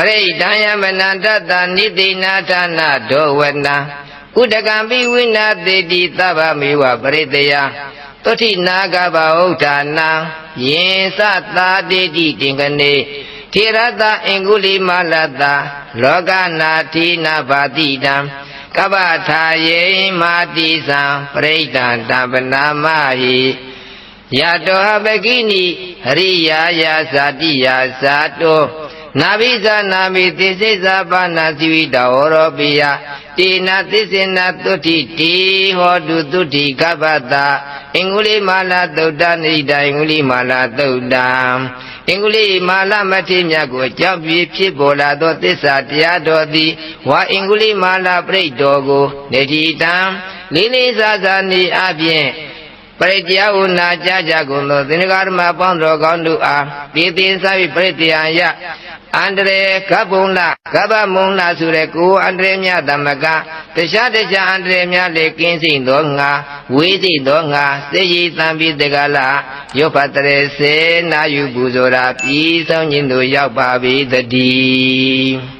ပရိဒံယမနန္တတနိတိနာဌာနဒောဝနာဥဒကံပိဝိနာတိတိသဗ္ဗမေဝပရိတယသုတိနာဂဗဥဒ္ဌာနံယင်သသာတိတိတင်ကနေထေရတအင်္ဂုလိမာလတလောကနာတိနာဘာတိတံကပ္ပထာယေမာတိသံပရိဒံတပနာမဟိယတောဟပကိနိဟရိယာယာဇာတိယာဇာတော နာဘိဇာနာမိသိစိဇာပါဏသီဝိတဝရောပိယတေနသစ္စေနသုတိတိဟောတုသုတိကပ္ပတာအင်္ဂုလိမာလာသုတ်တနိဒာအင်္ဂုလိမာလာသုတ်တံအင်္ဂုလိမာလမထေမြတ်ကိုအကြောင်းပြဖြစ်ပေါ်လာသောသစ္စာတရားတော်သည်ဝါအင်္ဂုလိမာလပြိတ္တော်ကိုနေတိတံလေးလေးစားစားနေအပြင် ပရိတရားဟုနာကြကြကုန်သောသင်္ဃာရမပေါင်းတော်ကောင်းတို့အားဒီသေးစားပြီးပရိတရားယအန္တရေကပ္ပုံလကပ္ပမုံလဆိုတဲ့ကိုအန္တရေမြတ်သမကတခြားတခြားအန္တရေမြတ်လေကင်းစိမ့်သောငါဝေးစိမ့်သောငါစေရည်တံပြီးတကလာယောဖတ်တရေစေနာယူပူဇော်တာပြီးဆုံးခြင်းတို့ရောက်ပါပြီတည်း